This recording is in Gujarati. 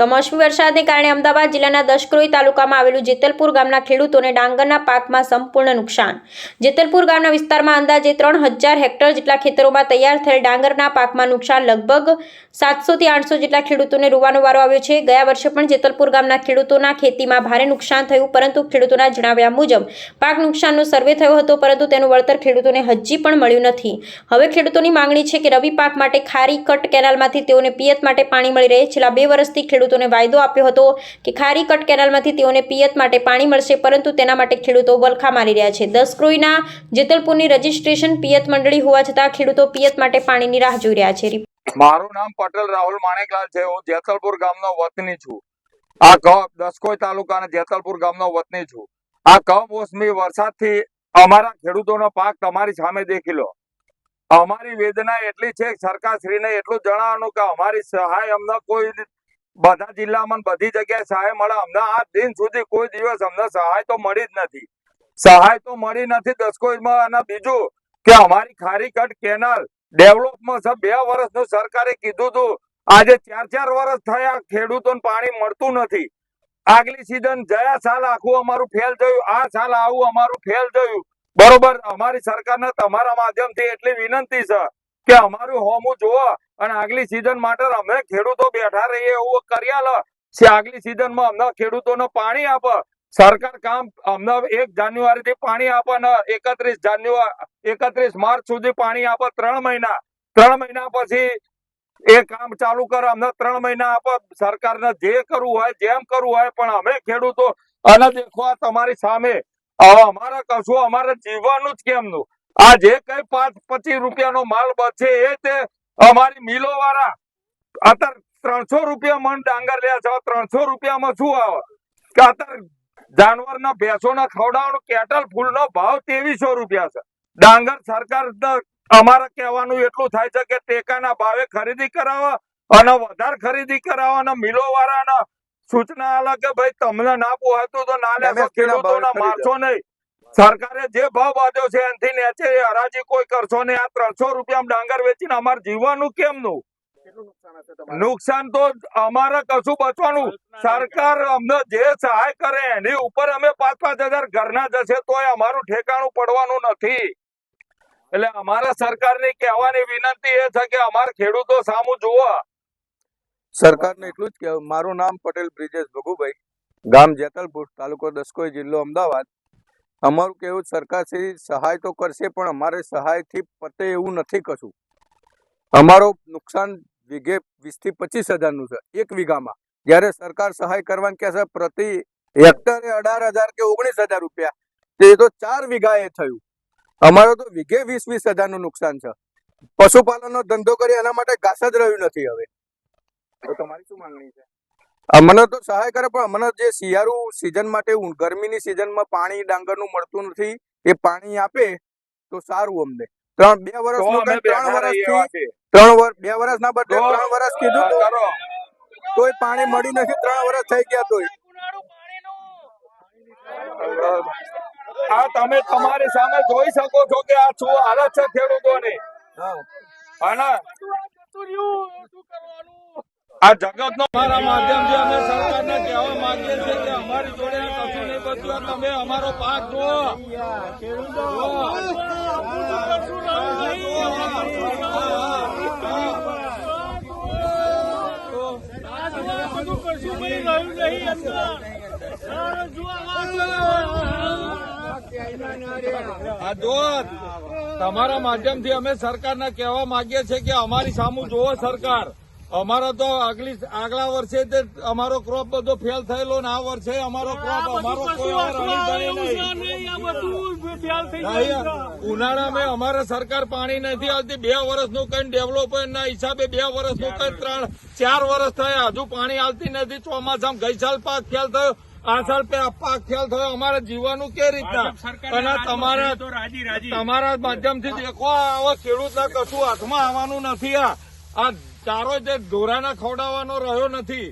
કમોસમી વરસાદને કારણે અમદાવાદ જિલ્લાના દશક્રોઈ તાલુકામાં આવેલું જેતલપુર ગામના ખેડૂતોને ડાંગરના પાકમાં સંપૂર્ણ નુકસાન. જેતલપુર ગામના વિસ્તારમાં અંદાજે ત્રણ હજાર હેક્ટર જેટલા ખેતરોમાં તૈયાર થયેલ ડાંગરના પાકમાં નુકસાન લગભગ સાતસોથી આઠસો જેટલા ખેડૂતોને રોવાનો વારો આવ્યો છે. ગયા વર્ષે પણ જેતલપુર ગામના ખેડૂતોના ખેતીમાં ભારે નુકસાન થયું, પરંતુ ખેડૂતોના જણાવ્યા મુજબ પાક નુકસાનનો સર્વે થયો હતો, પરંતુ તેનું વળતર ખેડૂતોને હજી પણ મળ્યું નથી. હવે ખેડૂતોની માંગણી છે કે રવિ પાક માટે ખારી કટ કેનાલમાંથી તેઓને પિયત માટે પાણી મળી રહે. છેલ્લા બે વર્ષથી ખેડૂતોને વાયદો આપ્યો હતો કે ખારી કટ કેનાલમાંથી તેઓને પિયત માટે પાણી મળશે, પરંતુ તેના માટે ખેડૂતો વલખા મારી રહ્યા છે. દસ ક્રોઈના જેતલપુરની રજીસ્ટ્રેશન પિયત મંડળી હોવા છતાં ખેડૂતો પિયત માટે પાણીની રાહ જોઈ રહ્યા છે. મારું નામ પટેલ રાહુલ માણેકલાલ છે. હું જેતલપુર ગામનો વતની છું. આ ક દસકોઈ તાલુકાના જેતલપુર ગામનો વતની છું. આ કમોસમી વરસાદથી અમારા ખેડૂતોનો પાક તમારી સામે દેખી લો. અમારી વેદના એટલી છે કે સરકારશ્રીને એટલું જણાવવાનું કે અમારી સહાય અમને કોઈ બધા જિલ્લામાં બધી જગ્યાએ સહાય મળે. અમને આ દિન સુધી કોઈ દિવસ અમને સહાય તો મળી જ નથી. સહાય તો મળી નથી દસકોઈમાં અને બીજું કે અમારી ખારી કેનાલ ડેવલપમાં છે બે વર્ષનું સરકારે કીધું હતું. આજે ચાર ચાર વર્ષ થયા, ખેડૂતોને પાણી મળતું નથી. આગલી સીઝન ગયા સાલ આખું અમારું ફેલ થયું. આ સાલ આવું અમારું ફેલ થયું. બરોબર, અમારી સરકારને તમારા માધ્યમથી એટલી વિનંતી છે. કે અમારું હોમું જોવો અને આગલી સીઝન માટે અમે ખેડૂતો બેઠા રહીએ એવું કર્યા લ આગલી સીઝનમાં અમને ખેડૂતોને પાણી આપ. સરકાર કામ અમને એક જાન્યુઆરી થી પાણી આપે ને એકત્રીસ જાન્યુઆરી એકત્રીસ માર્ચ સુધી પાણી આપે ત્રણ મહિના. ત્રણ મહિના પછી એ કામ ચાલુ કરે, અમને ત્રણ મહિના આપે. સરકારને જે કરવું હોય, જેમ કરવું હોય, પણ અમે ખેડૂતો અને દેખો તમારી સામે. અમારે કશું, અમારે જીવવાનું જ કેમનું? આ જે કઈ પાંચ પચીસ રૂપિયાનો માલ બચે એ તે અમારી મિલો વાળા અત્યારે ત્રણસો રૂપિયા મન ડાંગર લે છે ત્રણસો રૂપિયામાં શું આવે? કે અત્યારે જાનવરના ભેંસોના ખવડાવવાનું કેટલ ફૂલનો ભાવ ત્રેવીસો રૂપિયા છે. ડાંગર સરકાર અમારે કહેવાનું એટલું થાય છે કે ટેકાના ભાવે ખરીદી કરાવવા અને વધારે ખરીદી કરાવો અને મિલો વાળાના સૂચના અલગ કે ભાઈ તમને ના પોહાતું તો ના લેશો ના ખેડૂતોના મારશો નહીં. સરકારે જે ભાવ બાંધ્યો છે એનાથી નીચે હરાજી કોઈ કરશો ને આ ત્રણસો રૂપિયા ડાંગર વેચીને અમારે જીવવાનું કેમનું? નુકસાન તો અમારે કશું બચવાનું. સરકાર અમને જે સહાય કરે એની ઉપર અમે પાંચ પાંચ હજાર ઘરના જશે તોય અમારું ઠેકાણું પડવાનું નથી. એટલે અમારા સરકારની કહેવાની વિનંતી એ છે કે અમારા ખેડૂતો સામું જુઓ. સરકારને એટલું જ કે મારું નામ પટેલ બ્રિજેશ ભગુભાઈ. ગામ જેતલપુર તાલુકો દસકોઈ જિલ્લો અમદાવાદ. અમારું કેવું સરકાર શ્રી સહાય તો કરશે, પણ અમારે સહાયથી પતે એવું નથી કશું. અમારો નુકસાન વીઘે વીસથી પચીસ હજારનું છે, એક વીઘામાં. જ્યારે સરકાર સહાય કરવાનું કહે છે, પ્રતિ હેક્ટરે અઢાર હજાર કે ઓગણીસ હજાર રૂપિયા. તે તો ચાર વીઘાએ થયું. અમારો તો વીઘે વીસ વીસ હજારનું નુકસાન છે. પશુપાલનનો ધંધો કરી એના માટે ઘાસ જ રહ્યું નથી હવે. તો તમારી શું માંગણી છે? અમને તો સહાય કરે પણ અમને જે શિયાળુ સિઝન માટે ગરમીની સિઝનમાં પાણી ડાંગરનું મળતું નથી એ પાણી આપે તો સારું અમને. ત્રણ બે વર્ષ ત્રણ વર્ષથી ત્રણ વર્ષ બે વર્ષ ના બદલે ત્રણ વર્ષ કીધું તોય પાણી મળી નથી ત્રણ વર્ષ થઈ ગયા તોય. આ તમે તમારી સામે જોઈ શકો છો કે આ શું હાલત છે ખેડૂતોની. અને આ જગત નો મારા માધ્યમથી અમે સરકારને કહેવા માંગીએ છીએ કે અમારી જોડે કશું નહીં બચ્યું તમે અમારો પાક જુઓ. આ જો તમારા માધ્યમથી અમે સરકારને કહેવા માંગીએ છીએ કે અમારી સામુ જુઓ સરકાર. અમારો તો આગલી આગલા વર્ષે તે અમારો ક્રોપ બધો ફેલ થયેલો ને આ વર્ષે અમારો ક્રોપ અમારો ઉનાળા મેં અમારે સરકાર પાણી નથી આવતી. બે વર્ષનું કઈ ડેવલપમેન્ટ ના હિસાબે બે વર્ષનું કઈ ત્રણ ચાર વર્ષ થયા. હજુ પાણી આવતી નથી. ચોમાસામાં ગઈ સાલ પાક ફેલ થયો. આ સાલ પે- પાક ફેલ થયો. અમારે જીવવાનું કે રીતના? અને તમારા તમારા માધ્યમથી દેખો આવા ખેડૂતના કશું હાથમાં આવવાનું નથી આ. આ ચારો જે ઢોરાના ખવડાવવાનો રહ્યો નથી